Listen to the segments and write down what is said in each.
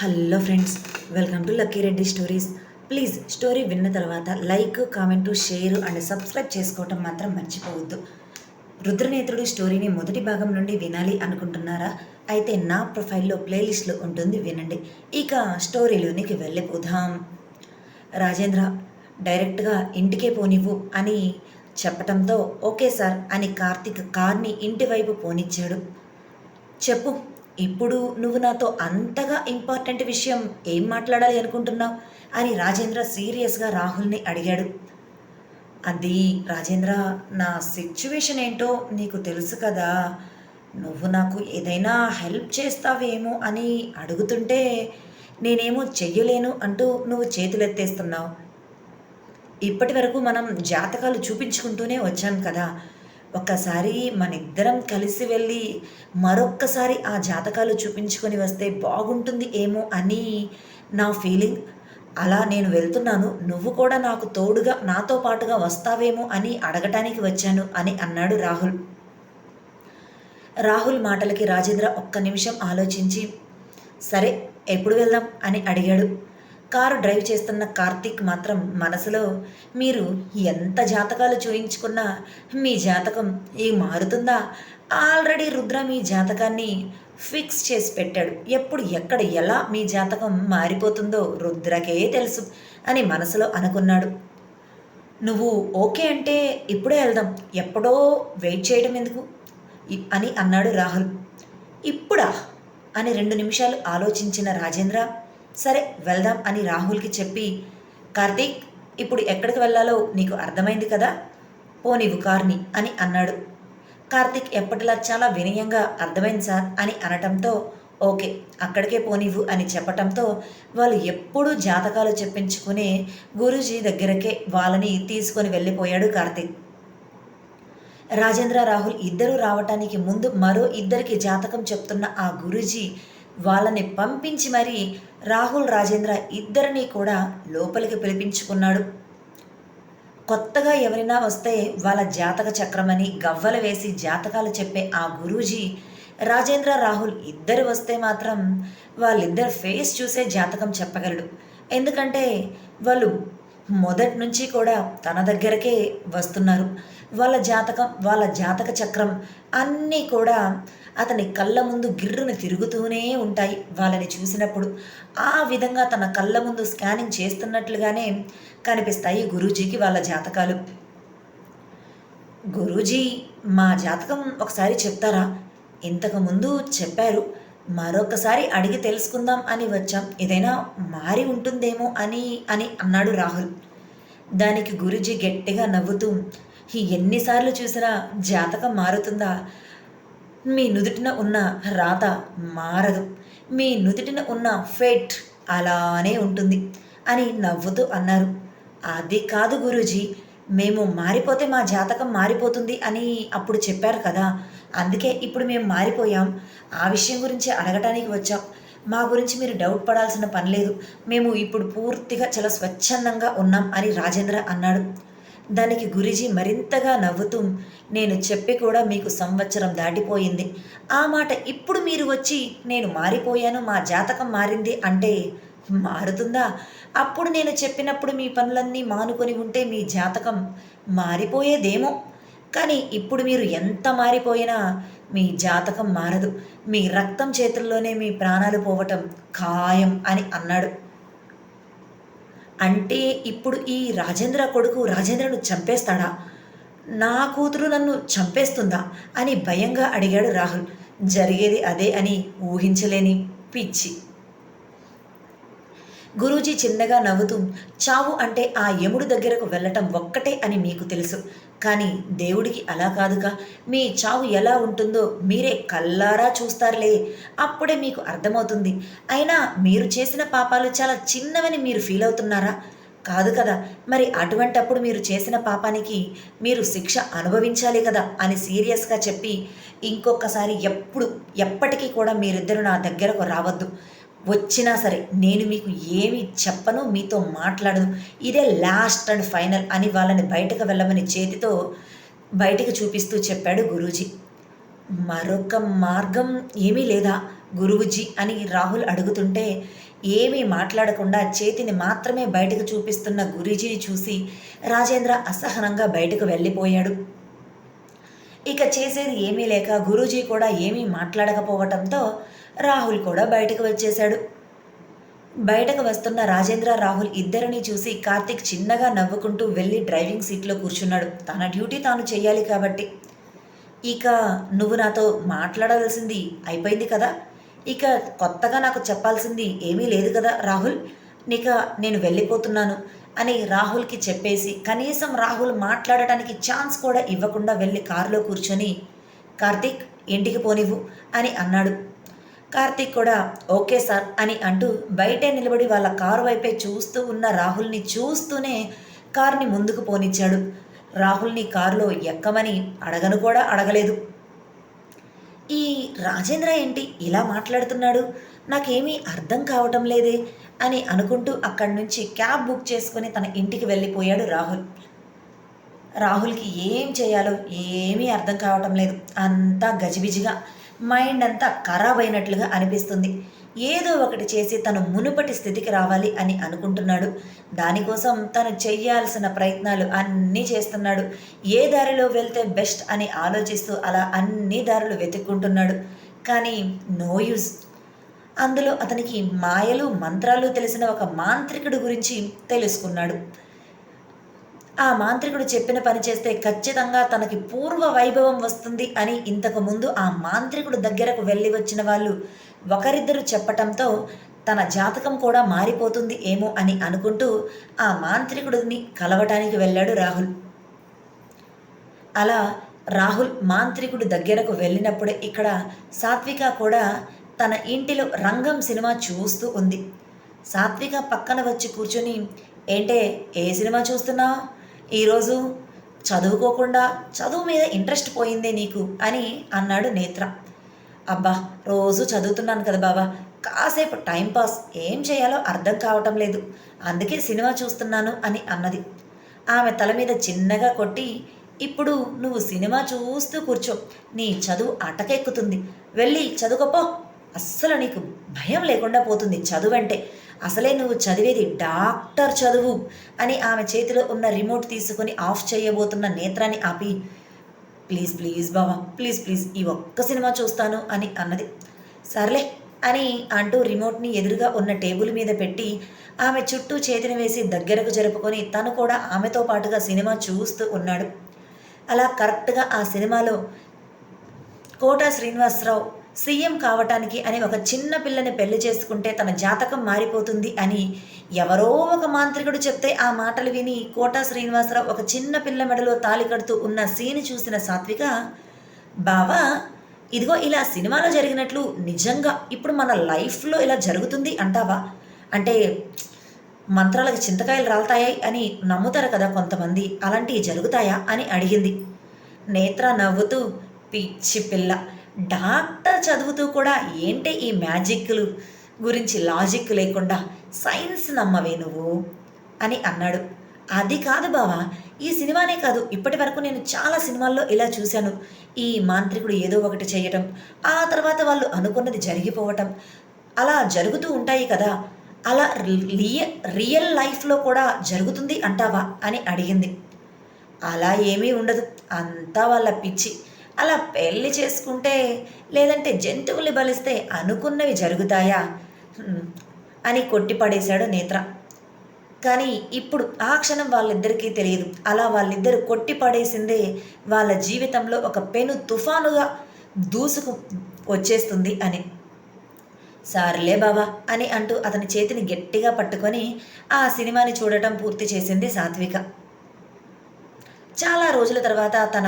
Hello friends welcome to Lucky Reddy stories. Please story విన్న తర్వాత like comment share and subscribe చేసుకోవటం మాత్రం మర్చిపోవద్దు. రుద్రనేత్రుడు స్టోరీని మొదటి భాగం నుండి వినాలి అనుకుంటున్నారా? అయితే నా ప్రొఫైల్లో ప్లేలిస్ట్లో ఉంటుంది వినండి. ఇక స్టోరీలోనికి వెళ్ళిపోదాం. రాజేంద్ర డైరెక్ట్గా ఇంటికే పోనివ్వు అని చెప్పటంతో ఓకే సార్ అని కార్తీక్ కార్ని ఇంటి వైపు పోనిచ్చాడు. చెప్పు. ఇప్పుడు నువ్వు నాతో అంతగా ఇంపార్టెంట్ విషయం ఏం మాట్లాడాలి అనుకుంటున్నావు? అని రాజేంద్ర సీరియస్గా రాహుల్ని అడిగాడు. అది రాజేంద్ర నా సిచ్యువేషన్ ఏంటో నీకు తెలుసు కదా. నువ్వు నాకు ఏదైనా హెల్ప్ చేస్తావేమో అని అడుగుతుంటే నేనేమో చెయ్యలేను అంటూ నువ్వు చేతులెత్తేస్తున్నావు. ఇప్పటి వరకు మనం జాతకాలు చూపించుకుంటూనే వచ్చాం కదా. ఒక్కసారి మన ఇద్దరం కలిసి వెళ్ళి మరొక్కసారి ఆ జాతకాలు చూపించుకొని వస్తే బాగుంటుంది ఏమో అని నా ఫీలింగ్. అలా నేను వెళ్తున్నాను. నువ్వు కూడా నాకు తోడుగా నాతో పాటుగా వస్తావేమో అని అడగటానికి వచ్చాను అని అన్నాడు రాహుల్. రాహుల్ మాటలకి రాజేంద్ర ఒక్క నిమిషం ఆలోచించి సరే ఎప్పుడు వెళ్దాం అని అడిగాడు. కారు డ్రైవ్ చేస్తున్న కార్తీక్ మాత్రం మనసులో మీరు ఎంత జాతకాలు చూయించుకున్నా మీ జాతకం ఏ మారుతుందా? ఆల్రెడీ రుద్ర మీ జాతకాన్ని ఫిక్స్ చేసి పెట్టాడు. ఎప్పుడు ఎక్కడ ఎలా మీ జాతకం మారిపోతుందో రుద్రకే తెలుసు అని మనసులో అనుకున్నాడు. నువ్వు ఓకే అంటే ఇప్పుడే వెళ్దాం. ఎప్పుడో వెయిట్ చేయడం ఎందుకు? అని అన్నాడు రాహుల్. ఇప్పుడా? అని రెండు నిమిషాలు ఆలోచించిన రాజేంద్ర సరే వెళ్దాం అని రాహుల్కి చెప్పి కార్తీక్ ఇప్పుడు ఎక్కడికి వెళ్ళాలో నీకు అర్థమైంది కదా? పోనివ్వు కార్ని అని అన్నాడు. కార్తీక్ ఎప్పటిలా చాలా వినయంగా అర్థమైంది సార్ అని అనటంతో ఓకే అక్కడికే పోనివ్వు అని చెప్పటంతో వాళ్ళు ఎప్పుడూ జాతకాలు చెప్పించుకునే గురూజీ దగ్గరకే వాళ్ళని తీసుకొని వెళ్ళిపోయాడు కార్తీక్. రాజేంద్ర రాహుల్ ఇద్దరూ రావటానికి ముందు మరో ఇద్దరికి జాతకం చెప్తున్న ఆ గురూజీ వాళ్ళని పంపించి మరీ రాహుల్ రాజేంద్ర ఇద్దరిని కూడా లోపలికి పిలిపించుకున్నాడు. కొత్తగా ఎవరైనా వస్తే వాళ్ళ జాతక చక్రమని గవ్వలు వేసి జాతకాలు చెప్పే ఆ గురూజీ రాజేంద్ర రాహుల్ ఇద్దరు వస్తే మాత్రం వాళ్ళిద్దరు ఫేస్ చూసే జాతకం చెప్పగలడు. ఎందుకంటే వాళ్ళు మొదటి నుంచి కూడా తన దగ్గరకే వస్తున్నారు. వాళ్ళ జాతకం వాళ్ళ జాతక చక్రం అన్నీ కూడా అతని కళ్ళ ముందు గిర్రును తిరుగుతూనే ఉంటాయి వాళ్ళని చూసినప్పుడు. ఆ విధంగా తన కళ్ళ ముందు స్కానింగ్ చేస్తున్నట్లుగానే కనిపిస్తాయి గురూజీకి వాళ్ళ జాతకాలు. గురూజీ మా జాతకం ఒకసారి చెప్తారా? ఇంతకుముందు చెప్పారు. మరొకసారి అడిగి తెలుసుకుందాం అని వచ్చాం. ఏదైనా మారి ఉంటుందేమో అని అని అన్నాడు రాహుల్. దానికి గురూజీ గట్టిగా నవ్వుతూ "ఈ ఎన్నిసార్లు చూసినా జాతకం మారుతుందా? మీ నుదుటిన ఉన్న రాత మారదు. మీ నుదుటిన ఉన్న ఫేట్ అలానే ఉంటుంది అని నవ్వుతూ అన్నారు. అది కాదు గురూజీ మేము మారిపోతే మా జాతకం మారిపోతుంది అని అప్పుడు చెప్పారు కదా. అందుకే ఇప్పుడు మేము మారిపోయాం. ఆ విషయం గురించి అడగటానికి వచ్చాం. మా గురించి మీరు డౌట్ పడాల్సిన పని లేదు. మేము ఇప్పుడు పూర్తిగా చాలా స్వచ్ఛందంగా ఉన్నాం అని రాజేంద్ర అన్నాడు. దానికి గురిజీ మరింతగా నవ్వుతూ నేను చెప్పి కూడా మీకు సంవత్సరం దాటిపోయింది. ఆ మాట ఇప్పుడు మీరు వచ్చి నేను మారిపోయాను మా జాతకం మారింది అంటే మారుతుందా? అప్పుడు నేను చెప్పినప్పుడు మీ పనులన్నీ మానుకొని ఉంటే మీ జాతకం మారిపోయేదేమో. కానీ ఇప్పుడు మీరు ఎంత మారిపోయినా మీ జాతకం మారదు. మీ రక్తం చేతుల్లోనే మీ ప్రాణాలు పోవటం ఖాయం అని అన్నాడు. అంటే ఇప్పుడు ఈ రాజేంద్ర కొడుకు రాజేంద్రను చంపేస్తాడా? నా కూతురు నన్ను చంపేస్తుందా? అని భయంగా అడిగాడు రాహుల్. జరిగేది అదే అని ఊహించలేని పిచ్చి. గురూజీ చిన్నగా నవ్వుతూ చావు అంటే ఆ యముడు దగ్గరకు వెళ్ళటం ఒక్కటే అని మీకు తెలుసు. కానీ దేవుడికి అలా కాదుగా. మీ చావు ఎలా ఉంటుందో మీరే కల్లారా చూస్తారులే. అప్పుడే మీకు అర్థమవుతుంది. అయినా మీరు చేసిన పాపాలు చాలా చిన్నవని మీరు ఫీల్ అవుతున్నారా? కాదు కదా. మరి అటువంటప్పుడు మీరు చేసిన పాపానికి మీరు శిక్ష అనుభవించాలి కదా అని సీరియస్గా చెప్పి ఇంకొకసారి ఎప్పుడు ఎప్పటికీ కూడా మీరిద్దరు నా దగ్గరకు రావద్దు. వచ్చినా సరే నేను మీకు ఏమి చెప్పను మీతో మాట్లాడను. ఇదే లాస్ట్ అండ్ ఫైనల్ అని వాళ్ళని బయటకు వెళ్ళమని చేతితో బయటికి చూపిస్తూ చెప్పాడు గురూజీ. మరొక మార్గం ఏమీ లేదా? గురువుజీ అని రాహుల్ అడుగుతుంటే ఏమీ మాట్లాడకుండా చేతిని మాత్రమే బయటకు చూపిస్తున్న గురూజీని చూసి రాజేంద్ర అసహనంగా బయటకు వెళ్ళిపోయాడు. ఇక చేసేది ఏమీ లేక గురూజీ కూడా ఏమీ మాట్లాడకపోవటంతో రాహుల్ కూడా బయటకు వచ్చేశాడు. బయటకు వస్తున్న రాజేంద్ర రాహుల్ ఇద్దరిని చూసి కార్తిక్ చిన్నగా నవ్వుకుంటూ వెళ్ళి డ్రైవింగ్ సీట్లో కూర్చున్నాడు. తన డ్యూటీ తాను చేయాలి కాబట్టి. ఇక నువ్వు నాతో మాట్లాడవలసింది అయిపోయింది కదా? ఇక కొత్తగా నాకు చెప్పాల్సింది ఏమీ లేదు కదా రాహుల్? నీక నేను వెళ్ళిపోతున్నాను అని రాహుల్కి చెప్పేసి కనీసం రాహుల్ మాట్లాడటానికి ఛాన్స్ కూడా ఇవ్వకుండా వెళ్ళి కారులో కూర్చొని కార్తీక్ ఇంటికి పోనివ్వు అని అన్నాడు. కార్తీక్ కూడా ఓకే సార్ అని అంటూ బయటే నిలబడి వాళ్ళ కారు వైపే చూస్తూ ఉన్న రాహుల్ని చూస్తూనే కార్ని ముందుకు పోనిచ్చాడు. రాహుల్ని కారులో ఎక్కమని అడగను కూడా అడగలేదు. ఈ రాజేంద్ర ఏంటి ఇలా మాట్లాడుతున్నాడు? నాకేమీ అర్థం కావటం లేదే అని అనుకుంటూ అక్కడి నుంచి క్యాబ్ బుక్ చేసుకుని తన ఇంటికి వెళ్ళిపోయాడు రాహుల్. రాహుల్కి ఏం చేయాలో ఏమీ అర్థం కావటం లేదు. అంతా గజిబిజిగా మైండ్ అంతా ఖరాబ్ అయినట్లుగా అనిపిస్తుంది. ఏదో ఒకటి చేసి తను మునుపటి స్థితికి రావాలి అని అనుకుంటున్నాడు. దానికోసం తను చెయ్యాల్సిన ప్రయత్నాలు అన్నీ చేస్తున్నాడు. ఏ దారిలో వెళ్తే బెస్ట్ అని ఆలోచిస్తూ అలా అన్ని దారులు వెతుక్కుంటున్నాడు. కానీ నో యూజ్. అందులో అతనికి మాయలు మంత్రాలు తెలిసిన ఒక మాంత్రికుడు గురించి తెలుసుకున్నాడు. ఆ మాంత్రికుడు చెప్పిన పని చేస్తే ఖచ్చితంగా తనకి పూర్వ వైభవం వస్తుంది అని ఇంతకు ముందు ఆ మాంత్రికుడు దగ్గరకు వెళ్ళి వచ్చిన వాళ్ళు ఒకరిద్దరు చెప్పటంతో తన జాతకం కూడా మారిపోతుంది ఏమో అని అనుకుంటూ ఆ మాంత్రికుడిని కలవటానికి వెళ్ళాడు రాహుల్. అలా రాహుల్ మాంత్రికుడి దగ్గరకు వెళ్ళినప్పుడే ఇక్కడ సాత్విక కూడా తన ఇంటిలో రంగం సినిమా చూస్తూ ఉంది. సాత్విక పక్కన వచ్చి కూర్చొని ఏంటే ఏ సినిమా చూస్తున్నావు? ఈరోజు చదువుకోకుండా చదువు మీద ఇంట్రెస్ట్ పోయిందే నీకు అని అన్నాడు నేత్ర. అబ్బా రోజు చదువుతున్నాను కదా బాబా కాసేపు టైంపాస్ ఏం చేయాలో అర్థం కావటం లేదు. అందుకే సినిమా చూస్తున్నాను అని అన్నది. ఆమె తల మీద చిన్నగా కొట్టి ఇప్పుడు నువ్వు సినిమా చూస్తూ కూర్చో. నీ చదువు అటకెక్కుతుంది. వెళ్ళి చదువుకోపో అస్సలు నీకు భయం లేకుండా పోతుంది చదువంటే. అసలే నువ్వు చదివేది డాక్టర్ చదువు అని ఆమె చేతిలో ఉన్న రిమోట్ తీసుకుని ఆఫ్ చేయబోతున్న నేత్రాన్ని ఆపి ప్లీజ్ ప్లీజ్ బావా ప్లీజ్ ప్లీజ్ ఈ ఒక్క సినిమా చూస్తాను అని అన్నది. సర్లే అని అంటూ రిమోట్ని ఎదురుగా ఉన్న టేబుల్ మీద పెట్టి ఆమె చుట్టూ చేతిని వేసి దగ్గరకు జరుపుకొని తను కూడా ఆమెతో పాటుగా సినిమా చూస్తూ ఉన్నాడు. అలా కరెక్ట్గా ఆ సినిమాలో కోట శ్రీనివాసరావు సీఎం కావటానికి అని ఒక చిన్న పిల్లని పెళ్ళి చేసుకుంటే తన జాతకం మారిపోతుంది అని ఎవరో ఒక మాంత్రికుడు చెప్తే ఆ మాటలు విని కోటా శ్రీనివాసరావు ఒక చిన్న పిల్ల మెడలో తాలి కడుతూ ఉన్న సీని చూసిన సాత్విక బావా ఇదిగో ఇలా సినిమాలో జరిగినట్లు నిజంగా ఇప్పుడు మన లైఫ్లో ఇలా జరుగుతుంది అంటావా? అంటే మంత్రాలకు చింతకాయలు రాలుతాయి అని నమ్ముతారు కదా కొంతమంది అలాంటివి జరుగుతాయా? అని అడిగింది. నేత్ర నవ్వుతూ పిచ్చి పిల్ల డాక్టర్ చదువుతూ కూడా ఏంటి ఈ మ్యాజిక్లు గురించి లాజిక్ లేకుండా సైన్స్ నమ్మవే నువ్వు? అని అన్నాడు. అది కాదు బావా ఈ సినిమానే కాదు. ఇప్పటి వరకు నేను చాలా సినిమాల్లో ఇలా చూశాను. ఈ మాంత్రికుడు ఏదో ఒకటి చేయటం ఆ తర్వాత వాళ్ళు అనుకున్నది జరిగిపోవటం అలా జరుగుతూ ఉంటాయి కదా. అలా రియ రియల్ లైఫ్లో కూడా జరుగుతుంది అంటావా? అని అడిగింది. అలా ఏమీ ఉండదు. అంతా వాళ్ళ పిచ్చి. అలా పెళ్ళి చేసుకుంటే లేదంటే జంతువులు బలిస్తే అనుకున్నవి జరుగుతాయా? అని కొట్టిపడేశాడు నేత్ర. కానీ ఇప్పుడు ఆ క్షణం వాళ్ళిద్దరికీ తెలియదు. అలా వాళ్ళిద్దరు కొట్టి పడేసిందే వాళ్ళ జీవితంలో ఒక పెను తుఫానుగా దూసుకు వచ్చేస్తుంది అని. సార్లే బావా అని అంటూ అతని చేతిని గట్టిగా పట్టుకొని ఆ సినిమాని చూడటం పూర్తి చేసింది సాత్విక. చాలా రోజుల తర్వాత తన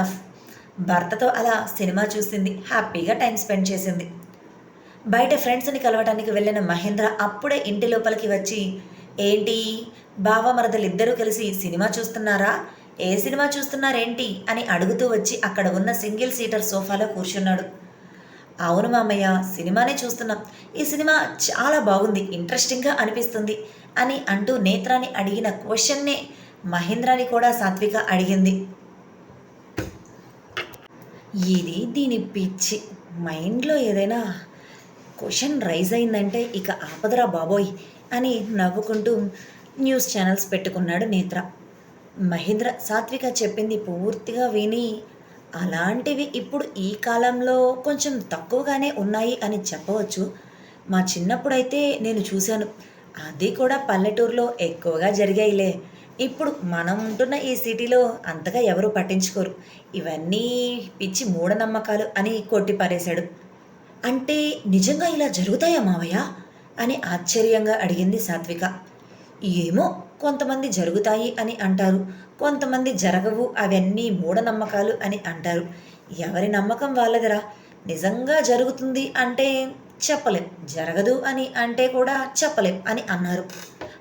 భర్తతో అలా సినిమా చూసింది హ్యాపీగా టైం స్పెండ్ చేసింది. బయట ఫ్రెండ్స్ని కలవటానికి వెళ్ళిన మహేంద్ర అప్పుడే ఇంటి లోపలికి వచ్చి ఏంటి బావ మరదలు ఇద్దరూ కలిసి సినిమా చూస్తున్నారా? ఏ సినిమా చూస్తున్నారేంటి? అని అడుగుతూ వచ్చి అక్కడ ఉన్న సింగిల్ సీటర్ సోఫాలో కూర్చున్నాడు. అవును మామయ్య సినిమానే చూస్తున్నాం. ఈ సినిమా చాలా బాగుంది ఇంట్రెస్టింగ్గా అనిపిస్తుంది అని అంటూ నేత్రాన్ని అడిగిన క్వశ్చన్నే మహేంద్రాని కూడా సాత్విక అడిగింది. ఇది దీని పిచ్చి. మైండ్లో ఏదైనా క్వశ్చన్ రైజ్ అయిందంటే ఇక ఆపదరా బాబోయ్ అని నవ్వుకుంటూ న్యూస్ ఛానల్స్ పెట్టుకున్నాడు నేత్ర. మహేంద్ర సాత్విక చెప్పింది పూర్తిగా విని అలాంటివి ఇప్పుడు ఈ కాలంలో కొంచెం తక్కువగానే ఉన్నాయి అని చెప్పవచ్చు. మా చిన్నప్పుడైతే నేను చూశాను. అది కూడా పల్లెటూరులో ఎక్కువగా జరిగాయిలే. ఇప్పుడు మనం ఉంటున్న ఈ సిటీలో అంతగా ఎవరు పట్టించుకోరు. ఇవన్నీ పిచ్చి మూఢనమ్మకాలు అని కొట్టి పారేశాడు. అంటే నిజంగా ఇలా జరుగుతాయా మావయ్య? అని ఆశ్చర్యంగా అడిగింది సాత్విక. ఏమో కొంతమంది జరుగుతాయి అని అంటారు. కొంతమంది జరగవు. అవన్నీ మూఢనమ్మకాలు అని అంటారు. ఎవరి నమ్మకం వాళ్ళదిరా? నిజంగా జరుగుతుంది అంటే చెప్పలేం. జరగదు అని అంటే కూడా చెప్పలేం అని అన్నారు.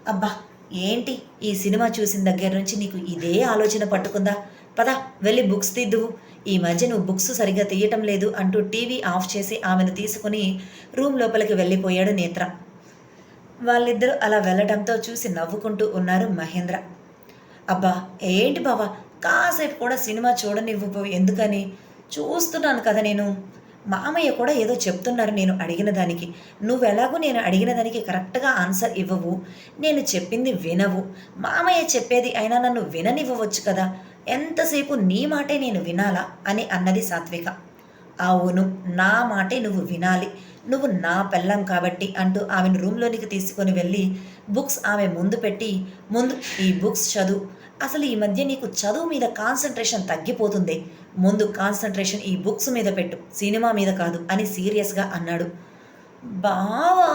అబ్బా ఏంటి ఈ సినిమా చూసిన దగ్గర నుంచి నీకు ఇదే ఆలోచన పట్టుకుందా? పద వెళ్ళి బుక్స్ తీద్దువు. ఈ మధ్య నువ్వు బుక్స్ సరిగ్గా తీయటం లేదు అంటూ టీవీ ఆఫ్ చేసి ఆమెను తీసుకుని రూమ్ లోపలికి వెళ్ళిపోయాడు నేత్ర. వాళ్ళిద్దరూ అలా వెళ్ళడంతో చూసి నవ్వుకుంటూ ఉన్నారు మహేంద్ర. అబ్బా ఏంటి బావా కాసేపు కూడా సినిమా చూడనివ్వు ఎందుకని? చూస్తున్నాను కదా నేను. మామయ్య కూడా ఏదో చెప్తున్నారు నేను అడిగిన దానికి. నువ్వు ఎలాగో నేను అడిగిన దానికి కరెక్ట్గా ఆన్సర్ ఇవ్వవు. నేను చెప్పింది వినవు. మామయ్య చెప్పేది అయినా నన్ను విననివ్వవచ్చు కదా. ఎంతసేపు నీ మాటే నేను వినాలా? అని అన్నది సాత్విక. అవును నా మాటే నువ్వు వినాలి. నువ్వు నా పెళ్ళం కాబట్టి అంటూ ఆమెను రూమ్లోనికి తీసుకొని వెళ్ళి బుక్స్ ఆమె ముందు పెట్టి ముందు ఈ బుక్స్ చదువు. అసలు ఈ మధ్య నీకు చదువు మీద కాన్సన్ట్రేషన్ తగ్గిపోతుంది. ముందు కాన్సన్ట్రేషన్ ఈ బుక్స్ మీద పెట్టు సినిమా మీద కాదు అని సీరియస్గా అన్నాడు. బావా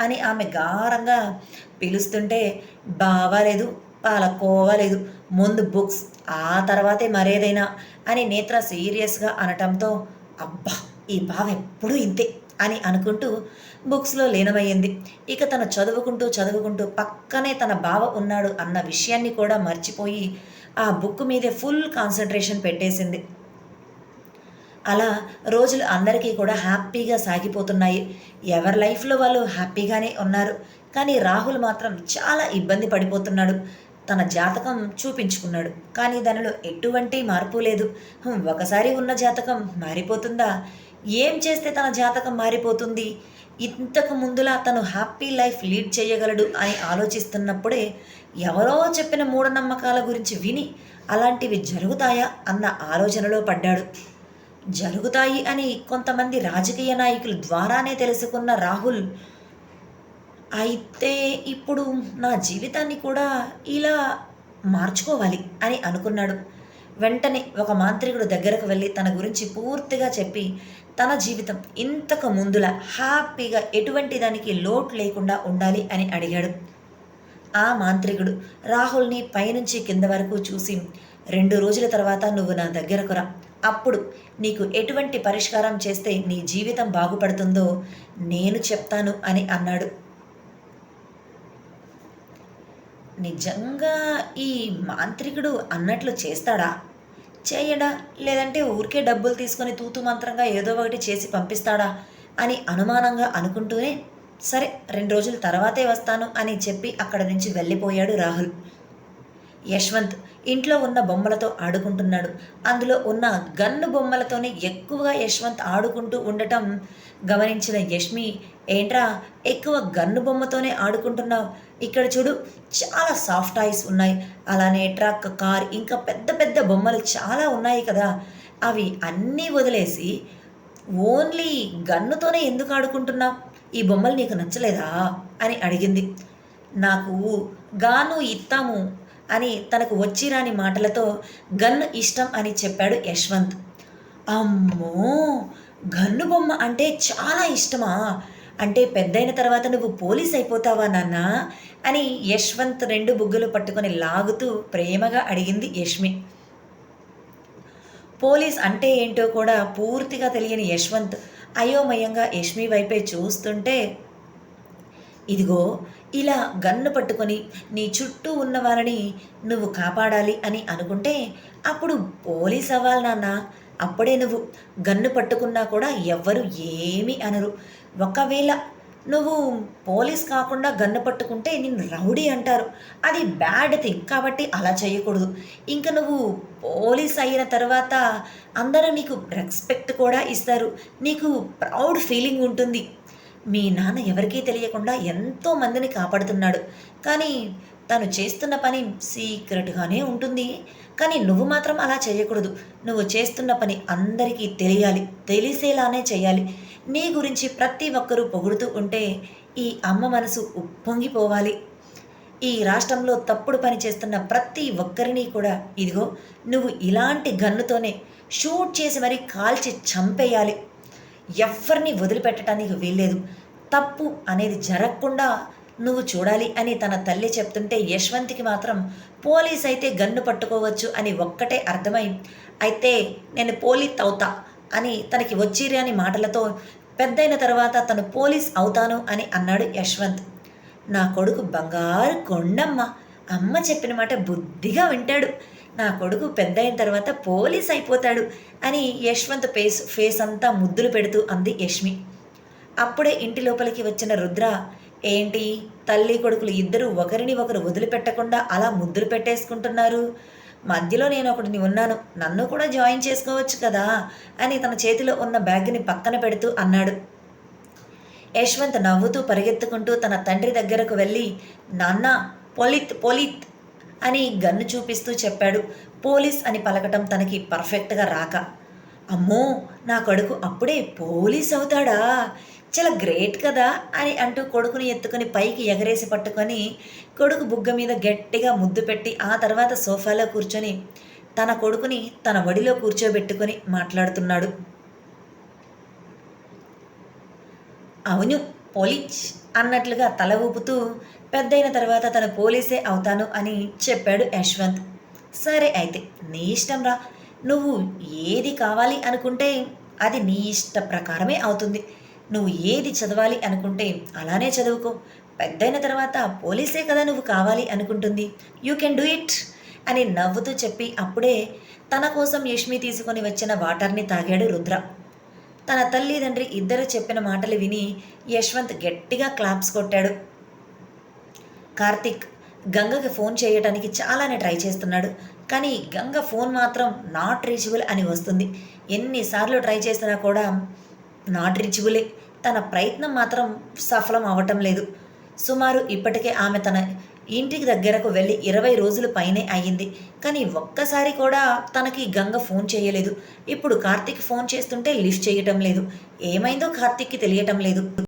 అని ఆమె గారంగా పిలుస్తుంటే బావాలేదు పాలకోవలేదు ముందు బుక్స్ ఆ తర్వాతే మరేదైనా అని నేత్ర సీరియస్గా అనటంతో అబ్బా ఈ బావ ఎప్పుడూ ఇంతే అని అనుకుంటూ బుక్స్లో లీనమయ్యింది. ఇక తను చదువుకుంటూ చదువుకుంటూ పక్కనే తన బావ ఉన్నాడు అన్న విషయాన్ని కూడా మర్చిపోయి ఆ బుక్ మీదే ఫుల్ కాన్సన్ట్రేషన్ పెట్టేసింది. అలా రోజులు అందరికీ కూడా హ్యాపీగా సాగిపోతున్నాయి. ఎవరి లైఫ్లో వాళ్ళు హ్యాపీగానే ఉన్నారు. కానీ రాహుల్ మాత్రం చాలా ఇబ్బంది పడిపోతున్నాడు. తన జాతకం చూపించుకున్నాడు. కానీ దానిలో ఎటువంటి మార్పు లేదు. ఒకసారి ఉన్న జాతకం మారిపోతుందా? ఏం చేస్తే తన జాతకం మారిపోతుంది? ఇంతకు ముందులా తను హ్యాపీ లైఫ్ లీడ్ చేయగలడు అని ఆలోచిస్తున్నప్పుడే ఎవరో చెప్పిన మూఢనమ్మకాల గురించి విని అలాంటివి జరుగుతాయా అన్న ఆలోచనలో పడ్డాడు. జరుగుతాయి అని కొంతమంది రాజకీయ నాయకుల ద్వారానే తెలుసుకున్న రాహుల్ అయితే ఇప్పుడు నా జీవితాన్ని కూడా ఇలా మార్చుకోవాలి అని అనుకున్నాడు. వెంటనే ఒక మాంత్రికుడు దగ్గరకు వెళ్ళి తన గురించి పూర్తిగా చెప్పి తన జీవితం ఇంతకు ముందులా హ్యాపీగా ఎటువంటి దానికి లోటు లేకుండా ఉండాలి అని అడిగాడు. ఆ మాంత్రికుడు రాహుల్ని పైనుంచి కింద వరకు చూసి రెండు రోజుల తర్వాత నువ్వు నా దగ్గరకు రా. అప్పుడు నీకు ఎటువంటి పరిష్కారం చేస్తే నీ జీవితం బాగుపడుతుందో నేను చెప్తాను అని అన్నాడు. నిజంగా ఈ మాంత్రికుడు అన్నట్లు చేస్తాడా? చేయడా లేదంటే ఊరికే డబ్బులు తీసుకొని తూతు మంత్రంగా ఏదో ఒకటి చేసి పంపిస్తాడా? అని అనుమానంగా అనుకుంటూనే సరే రెండు రోజుల తర్వాతే వస్తాను అని చెప్పి అక్కడ నుంచి వెళ్ళిపోయాడు రాహుల్. యశ్వంత్ ఇంట్లో ఉన్న బొమ్మలతో ఆడుకుంటున్నాడు. అందులో ఉన్న గన్ను బొమ్మలతోనే ఎక్కువగా యశ్వంత్ ఆడుకుంటూ ఉండటం గమనించిన యష్మి ఏంట్రా ఎక్కువ గన్ను బొమ్మతోనే ఆడుకుంటున్నావు. ఇక్కడ చూడు చాలా సాఫ్ట్ టాయ్స్ ఉన్నాయి. అలానే ట్రక్ కార్ ఇంకా పెద్ద పెద్ద బొమ్మలు చాలా ఉన్నాయి కదా. అవి అన్నీ వదిలేసి ఓన్లీ గన్నుతోనే ఎందుకు ఆడుకుంటున్నావు? ఈ బొమ్మలు నీకు నచ్చలేదా? అని అడిగింది. నాకు గాను ఇస్తాము అని తనకు వచ్చిరాని మాటలతో గన్ను ఇష్టం అని చెప్పాడు యశ్వంత్. అమ్మో గన్ను బొమ్మ అంటే చాలా ఇష్టమా? అంటే పెద్దయిన తర్వాత నువ్వు పోలీస్ అయిపోతావా నాన్న? అని యశ్వంత్ రెండు బుగ్గలు పట్టుకొని లాగుతూ ప్రేమగా అడిగింది యష్మి. పోలీస్ అంటే ఏంటో కూడా పూర్తిగా తెలియని యశ్వంత్ అయోమయంగా యష్మి వైపే చూస్తుంటే ఇదిగో ఇలా గన్ను పట్టుకొని నీ చుట్టూ ఉన్న వాళ్ళని నువ్వు కాపాడాలి అని అనుకుంటే అప్పుడు పోలీస్ అవ్వాలి నాన్న. అప్పుడే నువ్వు గన్ను పట్టుకున్నా కూడా ఎవ్వరు ఏమీ అనరు. ఒకవేళ నువ్వు పోలీస్ కాకుండా గన్ను పట్టుకుంటే నిన్ను రౌడీ అంటారు. అది బ్యాడ్ థింగ్ కాబట్టి అలా చేయకూడదు. ఇంకా నువ్వు పోలీస్ అయిన తర్వాత అందరూ నీకు రెస్పెక్ట్ కూడా ఇస్తారు. నీకు ప్రౌడ్ ఫీలింగ్ ఉంటుంది. మీ నాన్న ఎవరికీ తెలియకుండా ఎంతో మందిని కాపాడుతున్నాడు. కానీ తను చేస్తున్న పని సీక్రెట్గానే ఉంటుంది. కానీ నువ్వు మాత్రం అలా చేయకూడదు. నువ్వు చేస్తున్న పని అందరికీ తెలియాలి. తెలిసేలానే చేయాలి. నీ గురించి ప్రతి ఒక్కరూ పొగుడుతూ ఉంటే ఈ అమ్మ మనసు ఉప్పొంగిపోవాలి. ఈ రాష్ట్రంలో తప్పుడు పని చేస్తున్న ప్రతి ఒక్కరిని కూడా ఇదిగో నువ్వు ఇలాంటి గన్నుతోనే షూట్ చేసి మరీ కాల్చి చంపేయాలి. ఎవరిని వదిలిపెట్టడానికి వీల్లేదు. తప్పు అనేది జరగకుండా నువ్వు చూడాలి అని తన తల్లి చెప్తుంటే యశ్వంత్కి మాత్రం పోలీస్ అయితే గన్ను పట్టుకోవచ్చు అని ఒక్కటే అర్థమై అయితే నేను పోలీస్ అవుతా అని తనకి వచ్చిరాని మాటలతో పెద్దయిన తర్వాత తను పోలీస్ అవుతాను అని అన్నాడు యశ్వంత్. నా కొడుకు బంగారు కొండమ్మ. అమ్మ చెప్పిన మాట బుద్ధిగా వింటాడు. నా కొడుకు పెద్దయిన తర్వాత పోలీస్ అయిపోతాడు అని యశ్వంత్ ఫేస్ ఫేస్ అంతా ముద్దులు పెడుతూ అంది యష్మి. అప్పుడే ఇంటి లోపలికి వచ్చిన రుద్ర ఏంటి? తల్లి కొడుకులు ఇద్దరు ఒకరిని ఒకరు వదిలిపెట్టకుండా అలా ముద్దులు పెట్టేసుకుంటున్నారు? మధ్యలో నేను ఒకటిని ఉన్నాను. నన్ను కూడా జాయిన్ చేసుకోవచ్చు కదా? అని తన చేతిలో ఉన్న బ్యాగ్ని పక్కన పెడుతూ అన్నాడు. యశ్వంత్ నవ్వుతూ పరిగెత్తుకుంటూ తన తండ్రి దగ్గరకు వెళ్ళి నాన్న పొలిత్ పొలిత్ అని గన్ను చూపిస్తూ చెప్పాడు. పోలీస్ అని పలకటం తనకి పర్ఫెక్ట్గా రాక. అమ్మో నా కొడుకు అప్పుడే పోలీస్ అవుతాడా? చాలా గ్రేట్ కదా అని అంటూ కొడుకుని ఎత్తుకొని పైకి ఎగరేసి పట్టుకొని కొడుకు బుగ్గ మీద గట్టిగా ముద్దు పెట్టి ఆ తర్వాత సోఫాలో కూర్చొని తన కొడుకుని తన వడిలో కూర్చోబెట్టుకొని మాట్లాడుతున్నాడు. అవును పోలీస్ అన్నట్లుగా తల ఊపుతూ పెద్దయిన తర్వాత తన పోలీసే అవుతాను అని చెప్పాడు యశ్వంత్. సరే అయితే నీ ఇష్టం రా. నువ్వు ఏది కావాలి అనుకుంటే అది నీ ఇష్ట ప్రకారమే అవుతుంది. నువ్వు ఏది చదవాలి అనుకుంటే అలానే చదువుకో. పెద్దయిన తర్వాత పోలీసే కదా నువ్వు కావాలి అనుకుంటుంది. యూ కెన్ డూ ఇట్ అని నవ్వుతూ చెప్పి అప్పుడే తన కోసం యష్మి తీసుకొని వచ్చిన వాటర్ని తాగాడు రుద్ర. తన తల్లిదండ్రి ఇద్దరు చెప్పిన మాటలు విని యశ్వంత్ గట్టిగా క్లాప్స్ కొట్టాడు. కార్తిక్ గంగకి ఫోన్ చేయటానికి చాలానే ట్రై చేస్తున్నాడు. కానీ గంగ ఫోన్ మాత్రం నాట్ రీచబుల్ అని వస్తుంది. ఎన్నిసార్లు ట్రై చేసినా కూడా నాట్ రీచబులే తన ప్రయత్నం మాత్రం సఫలం అవ్వటం లేదు. సుమారు ఇప్పటికే ఆమె తన ఇంటికి దగ్గరకు వెళ్ళి ఇరవై రోజులు పైనే అయ్యింది. కానీ ఒక్కసారి కూడా తనకి గంగ ఫోన్ చేయలేదు. ఇప్పుడు కార్తీక్ ఫోన్ చేస్తుంటే లిఫ్ట్ చేయటం లేదు. ఏమైందో కార్తీక్కి తెలియటం లేదు.